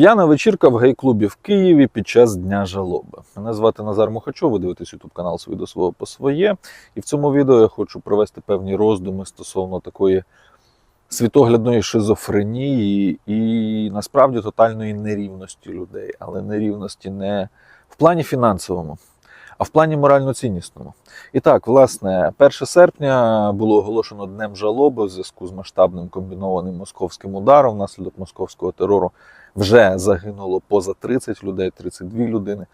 П'яна вечірка в гей-клубі в Києві під час Дня жалоби. Мене звати Назар Мухачов, ви дивитесь YouTube канал «Свій до свого по своє. І в цьому відео я хочу провести певні роздуми стосовно такої світоглядної шизофренії і насправді тотальної нерівності людей, але нерівності не в плані фінансовому, а в плані морально-ціннісному. І так, власне, 1 серпня було оголошено днем жалоби в зв'язку з масштабним комбінованим московським ударом. Внаслідок московського терору вже загинуло поза 30 людей, 32 людини.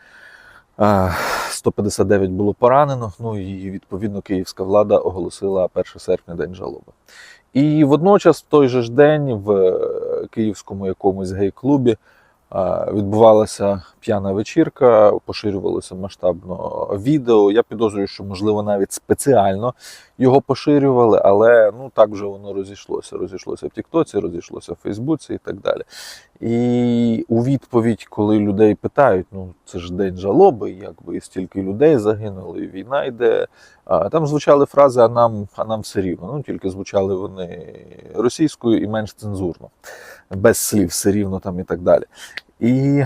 А, 159 було поранено. Ну і відповідно київська влада оголосила 1 серпня день жалоби. І водночас, в той же ж день, в е, київському якомусь гей-клубі відбувалася п'яна вечірка, поширювалося масштабно відео. Я підозрюю, що можливо навіть спеціально його поширювали, але ну так вже воно розійшлося. Розійшлося в Тіктоці, розійшлося в Фейсбуці і так далі. І у відповідь, коли людей питають, ну це ж день жалоби, якби стільки людей загинули, війна йде. А там звучали фрази, а нам, а нам все рівно. Ну тільки звучали вони російською і менш цензурно, без слів, все рівно там і так далі. І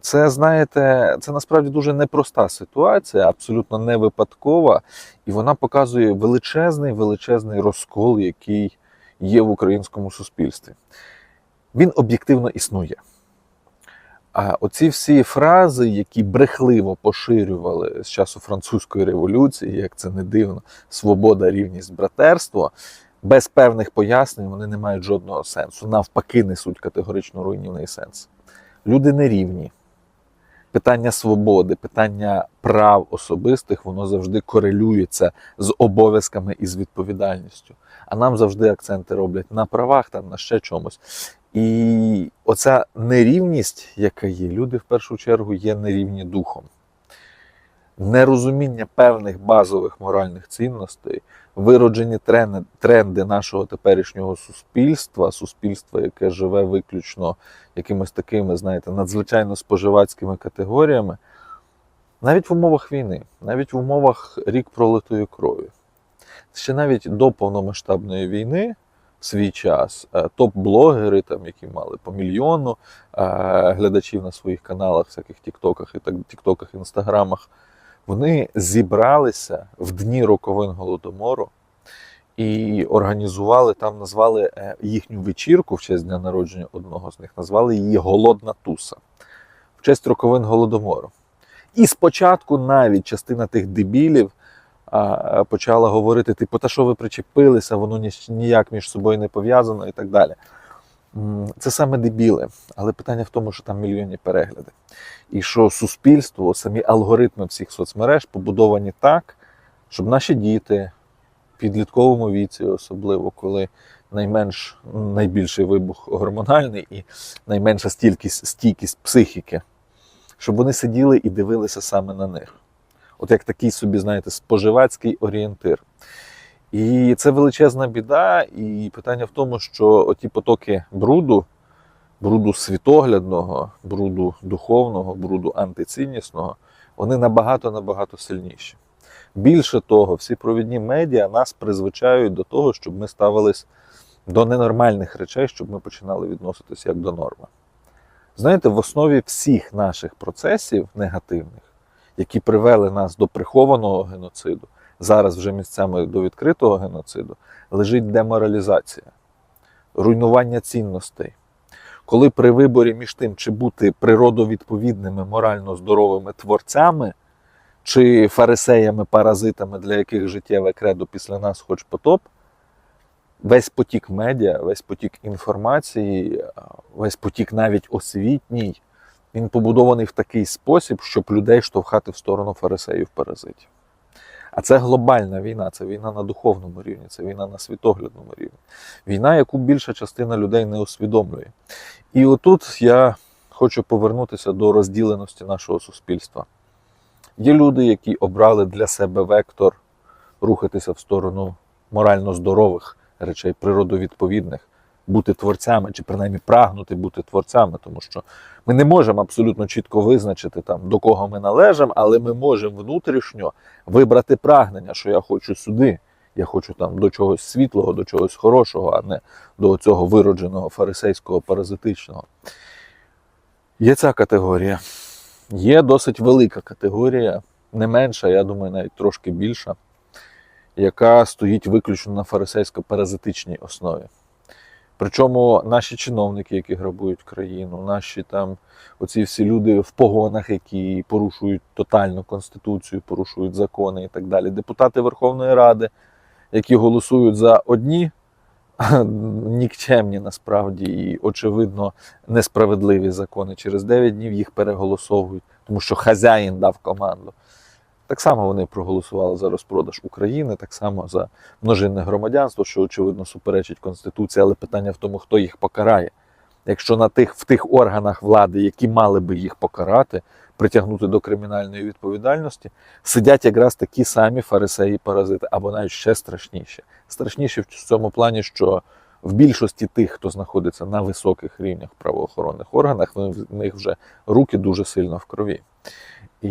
це, знаєте, це насправді дуже непроста ситуація, абсолютно не випадкова, і вона показує величезний величезний розкол, який є в українському суспільстві. Він об'єктивно існує. А оці всі фрази, які брехливо поширювали з часу французької революції, як це не дивно, свобода, рівність, братерство, без певних пояснень вони не мають жодного сенсу. Навпаки, несуть категорично руйнівний сенс. Люди не рівні. Питання свободи, питання прав особистих, воно завжди корелюється з обов'язками і з відповідальністю. А нам завжди акценти роблять на правах, там, на ще чомусь. І оця нерівність, яка є, люди в першу чергу є нерівні духом. Нерозуміння певних базових моральних цінностей, вироджені тренди, нашого теперішнього суспільства, суспільства, яке живе виключно якимись такими, знаєте, надзвичайно споживацькими категоріями, навіть в умовах війни, навіть в умовах рік пролитої крові. Ще навіть до повномасштабної війни в свій час е, топ-блогери, там, які мали по мільйону е, глядачів на своїх каналах, всяких тіктоках і так тіктоках, інстаграмах, вони зібралися в дні роковин голодомору і організували там, назвали е, їхню вечірку в честь дня народження одного з них, назвали її Голодна Туса в честь роковин голодомору. І спочатку навіть частина тих дебілів а, почала говорити: типу, та що ви причепилися, воно ніяк між собою не пов'язано і так далі. Це саме дебіли, але питання в тому, що там мільйонні перегляди. І що суспільство, самі алгоритми всіх соцмереж побудовані так, щоб наші діти в підлітковому віці, особливо коли найменш найбільший вибух гормональний і найменша стійкість, стійкість психіки, щоб вони сиділи і дивилися саме на них. От як такий собі, знаєте, споживацький орієнтир. І це величезна біда, і питання в тому, що оті потоки бруду, бруду світоглядного, бруду духовного, бруду антиціннісного, вони набагато-набагато сильніші. Більше того, всі провідні медіа нас призвичають до того, щоб ми ставились до ненормальних речей, щоб ми починали відноситися як до норми. Знаєте, в основі всіх наших процесів негативних, які привели нас до прихованого геноциду, зараз вже місцями до відкритого геноциду, лежить деморалізація, руйнування цінностей. Коли при виборі між тим, чи бути природовідповідними, морально здоровими творцями, чи фарисеями-паразитами, для яких життєве кредо після нас хоч потоп, весь потік медіа, весь потік інформації, весь потік навіть освітній, він побудований в такий спосіб, щоб людей штовхати в сторону фарисеїв-паразитів. А це глобальна війна, це війна на духовному рівні, це війна на світоглядному рівні. Війна, яку більша частина людей не усвідомлює. І отут я хочу повернутися до розділеності нашого суспільства. Є люди, які обрали для себе вектор рухатися в сторону морально здорових речей, природовідповідних, бути творцями, чи принаймні прагнути бути творцями, тому що ми не можемо абсолютно чітко визначити, там, до кого ми належимо, але ми можемо внутрішньо вибрати прагнення, що я хочу сюди. Я хочу там до чогось світлого, до чогось хорошого, а не до цього виродженого фарисейського паразитичного. Є ця категорія. Є досить велика категорія, не менша, я думаю, навіть трошки більша, яка стоїть виключно на фарисейсько-паразитичній основі. Причому наші чиновники, які грабують країну, наші там оці всі люди в погонах, які порушують тотально конституцію, порушують закони і так далі. Депутати Верховної Ради, які голосують за одні нікчемні насправді і очевидно несправедливі закони. Через 9 днів їх переголосовують, тому що хазяїн дав команду. Так само вони проголосували за розпродаж України, так само за множинне громадянство, що очевидно суперечить Конституції, але питання в тому, хто їх покарає. Якщо на тих, в тих органах влади, які мали би їх покарати, притягнути до кримінальної відповідальності, сидять якраз такі самі фарисеї-паразити, або навіть ще страшніше. Страшніше в цьому плані, що в більшості тих, хто знаходиться на високих рівнях в правоохоронних органах, в них вже руки дуже сильно в крові. І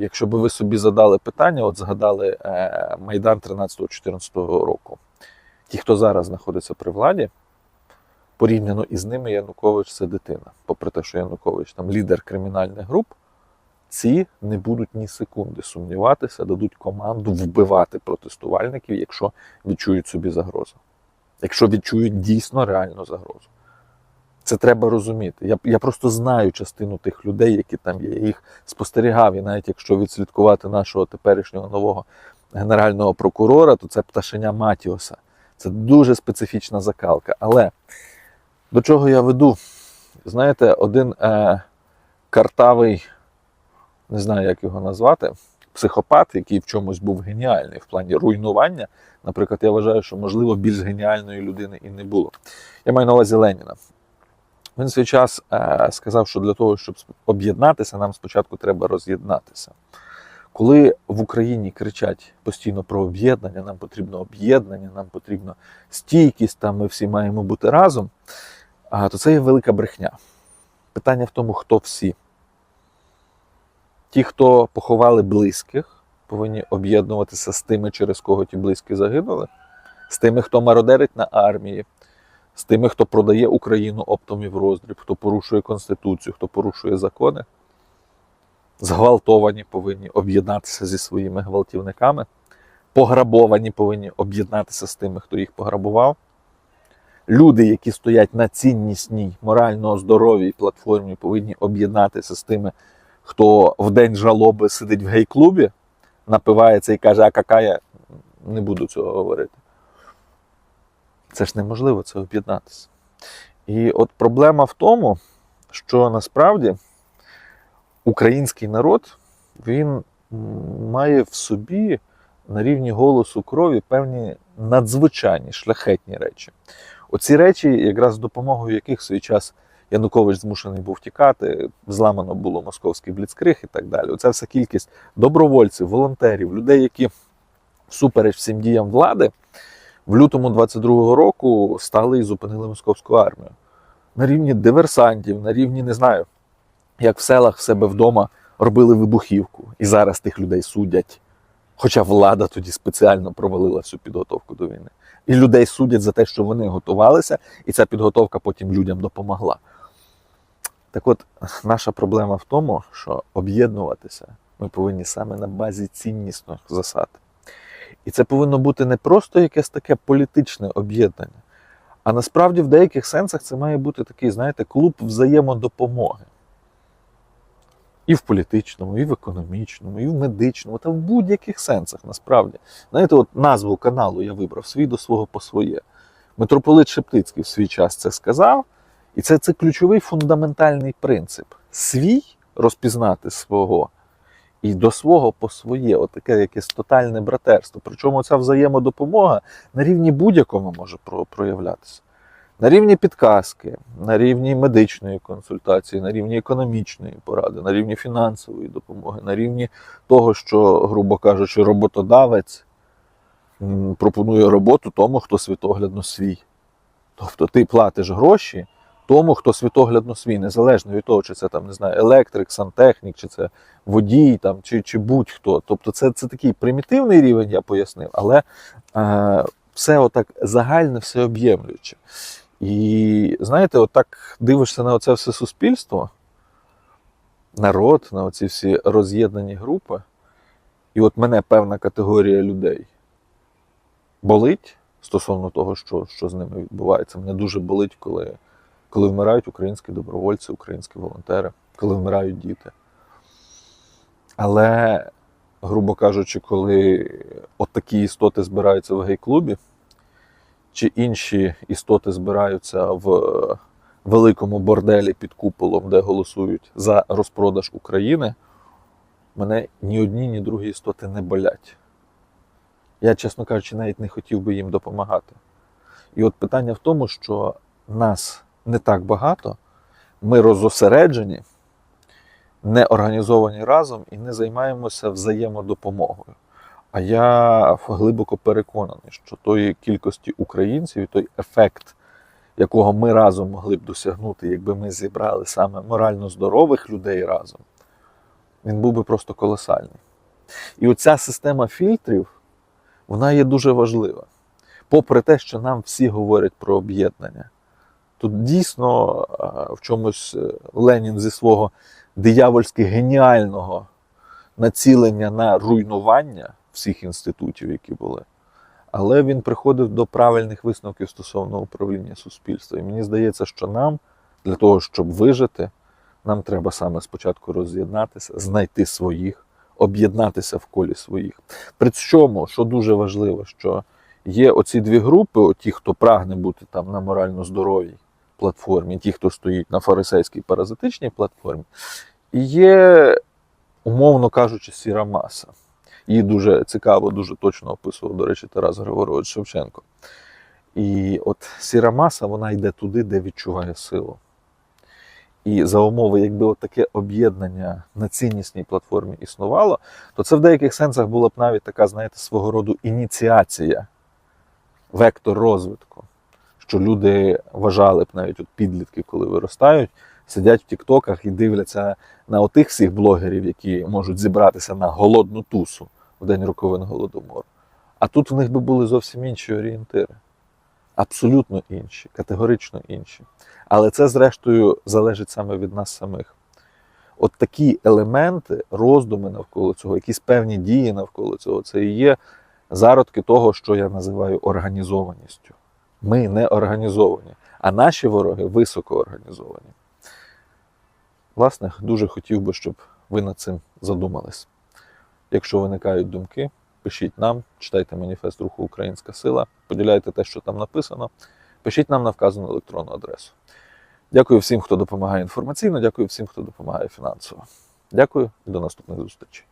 якщо би ви собі задали питання, от згадали е, Майдан 13-14 року, ті, хто зараз знаходиться при владі, порівняно із ними Янукович це дитина. Попри те, що Янукович там лідер кримінальних груп, ці не будуть ні секунди сумніватися, дадуть команду вбивати протестувальників, якщо відчують собі загрозу. Якщо відчують дійсно реальну загрозу. Це треба розуміти. Я я просто знаю частину тих людей, які там є. Я їх спостерігав. І навіть якщо відслідкувати нашого теперішнього нового генерального прокурора, то це пташеня Матіоса. Це дуже специфічна закалка. Але до чого я веду? Знаєте, один е, картавий, не знаю, як його назвати, психопат, який в чомусь був геніальний в плані руйнування. Наприклад, я вважаю, що можливо більш геніальної людини і не було. Я маю на увазі Леніна. Він свій час е, сказав, що для того, щоб об'єднатися, нам спочатку треба роз'єднатися. Коли в Україні кричать постійно про об'єднання, нам потрібно об'єднання, нам потрібна стійкість, там ми всі маємо бути разом, то це є велика брехня. Питання в тому, хто всі. Ті, хто поховали близьких, повинні об'єднуватися з тими, через кого ті близькі загинули, з тими, хто мародерить на армії, з тими, хто продає Україну оптом і в роздріб, хто порушує Конституцію, хто порушує закони. Зґвалтовані повинні об'єднатися зі своїми гвалтівниками, пограбовані повинні об'єднатися з тими, хто їх пограбував. Люди, які стоять на ціннісній, морально здоровій платформі, повинні об'єднатися з тими, хто в день жалоби сидить в гей-клубі, напивається і каже, а кака я не буду цього говорити. Це ж неможливо це об'єднатися. І от проблема в тому, що насправді український народ він має в собі на рівні голосу крові певні надзвичайні шляхетні речі. Оці речі, якраз з допомогою яких в свій час Янукович змушений був тікати, зламано було московський бліцкриг і так далі. Оця вся кількість добровольців, волонтерів, людей, які всупереч всім діям влади в лютому 22-го року стали і зупинили московську армію. На рівні диверсантів, на рівні, не знаю, як в селах в себе вдома робили вибухівку, і зараз тих людей судять. Хоча влада тоді спеціально провалила всю підготовку до війни. І людей судять за те, що вони готувалися, і ця підготовка потім людям допомогла. Так от, наша проблема в тому, що об'єднуватися ми повинні саме на базі ціннісних засад. І це повинно бути не просто якесь таке політичне об'єднання, а насправді в деяких сенсах це має бути такий, знаєте, клуб взаємодопомоги. І в політичному, і в економічному, і в медичному, та в будь-яких сенсах насправді. Знаєте, от назву каналу я вибрав свій до свого по своє. Митрополит Шептицький в свій час це сказав, і це, це ключовий фундаментальний принцип. Свій розпізнати свого і до свого по своє, отаке якесь тотальне братерство. Причому ця взаємодопомога на рівні будь-якому може проявлятися. На рівні підказки, на рівні медичної консультації, на рівні економічної поради, на рівні фінансової допомоги, на рівні того, що, грубо кажучи, роботодавець пропонує роботу тому, хто світоглядно свій. Тобто ти платиш гроші тому, хто світоглядно свій, незалежно від того, чи це там не знаю, електрик, сантехнік, чи це водій, там, чи чи будь-хто. Тобто, це це такий примітивний рівень, я пояснив, але е, все отак загальне, все об'ємлююче. І знаєте, отак дивишся на це все суспільство, народ, на оці всі роз'єднані групи. І от мене певна категорія людей болить стосовно того, що, що з ними відбувається. Мене дуже болить, коли, коли вмирають українські добровольці, українські волонтери, коли вмирають діти. Але, грубо кажучи, коли от такі істоти збираються в гей-клубі, чи інші істоти збираються в великому борделі під куполом, де голосують за розпродаж України, мене ні одні, ні другі істоти не болять. Я, чесно кажучи, навіть не хотів би їм допомагати. І от питання в тому, що нас не так багато, ми розосереджені, не організовані разом і не займаємося взаємодопомогою. А я глибоко переконаний, що тої кількості українців і той ефект, якого ми разом могли б досягнути, якби ми зібрали саме морально здорових людей разом, він був би просто колосальний. І оця система фільтрів, вона є дуже важлива. Попри те, що нам всі говорять про об'єднання. Тут дійсно в чомусь е, Ленін зі свого диявольськи геніального націлення на руйнування всіх інститутів, які були. Але він приходив до правильних висновків стосовно управління суспільством. І мені здається, що нам, для того, щоб вижити, нам треба саме спочатку роз'єднатися, знайти своїх, об'єднатися в колі своїх. При цьому, що дуже важливо, що є оці дві групи: ті, хто прагне бути там на морально здоровій платформі, ті, хто стоїть на фарисейській паразитичній платформі, є, умовно кажучи, сіра маса. Її дуже цікаво, дуже точно описував, до речі, Тарас Григорович Шевченко. І от сіра маса, вона йде туди, де відчуває силу. І за умови, якби от таке об'єднання на ціннісній платформі існувало, то це в деяких сенсах була б навіть така, знаєте, свого роду ініціація, вектор розвитку. Що люди вважали б навіть от підлітки, коли виростають, сидять в Тіктоках і дивляться на отих всіх блогерів, які можуть зібратися на голодну тусу в день роковин голодомору. А тут в них би були зовсім інші орієнтири. Абсолютно інші, категорично інші. Але це, зрештою, залежить саме від нас самих. От такі елементи, роздуми навколо цього, якісь певні дії навколо цього, це і є зародки того, що я називаю організованістю. Ми не організовані, а наші вороги високо організовані. Власне, дуже хотів би, щоб ви над цим задумались. Якщо виникають думки, пишіть нам, читайте маніфест руху Українська Сила, поділяйте те, що там написано, пишіть нам на вказану електронну адресу. Дякую всім, хто допомагає інформаційно, дякую всім, хто допомагає фінансово. Дякую і до наступних зустрічей.